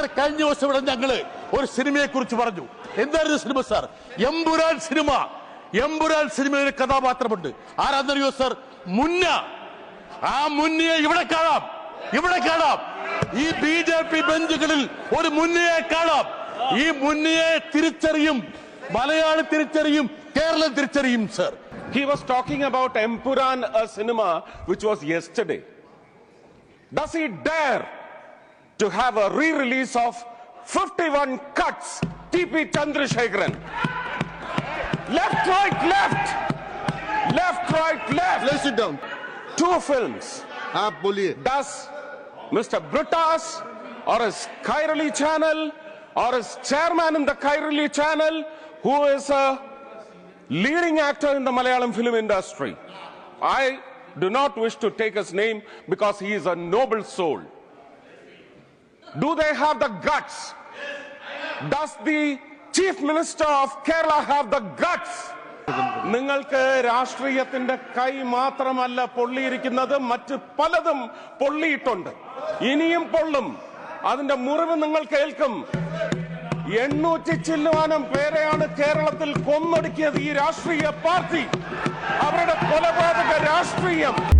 Sir കഴിഞ്ഞ ദിവസം ഇവിടെ ഞങ്ങൾ ഒരു സിനിമയെ കുറിച്ച് പറഞ്ഞു. എന്തായിരുന്നു cinema sir? Empuraan cinema. Empuraan സിനിമയിൽ ഒരു കഥാപാത്രമുണ്ട്. ആരാന്നറിയോ സാർ? മുന്ന. ആ മുന്നയെ ഇവിടെ കാണാം. ഇവിടെ കാണാം. ഈ ബി ജെ പി ബെഞ്ചുകളിൽ ഒരു മുന്നയെ കാണാം. ഈ മുന്നയെ തിരിച്ചറിയും. മലയാളി തിരിച്ചറിയും. കേരളം തിരിച്ചറിയും sir. He was talking about Empuraan cinema which was yesterday does Does dare to have a re-release of 51 cuts? TP Chandrasekharan. Left, right, left. Left, right, left. Let's sit down. Two films. आप बोलिए Does Mr. Brutas or his Kairali channel or his chairman in the Kairali channel, who is a leading actor in the Malayalam film industry. I do not wish to take his name because he is a noble soul. Do they have the guts? Does the chief minister of Kerala have the guts? നിങ്ങൾക്ക് രാഷ്ട്രീയത്തിന്റെ കൈ മാത്രമല്ല പൊള്ളിയിരിക്കുന്നത് മറ്റ് പലതും പൊള്ളിയിട്ടുണ്ട്. ഇനിയും പൊള്ളും. അതിന്റെ മുറിവ് നിങ്ങൾ കേൾക്കും. എണ്ണൂറ്റി ചില്ലുവാനം പേരെയാണ് കേരളത്തിൽ കൊന്നൊടുക്കിയത് ഈ രാഷ്ട്രീയ പാർട്ടി. അവരുടെ കൊലപാതക രാഷ്ട്രീയം.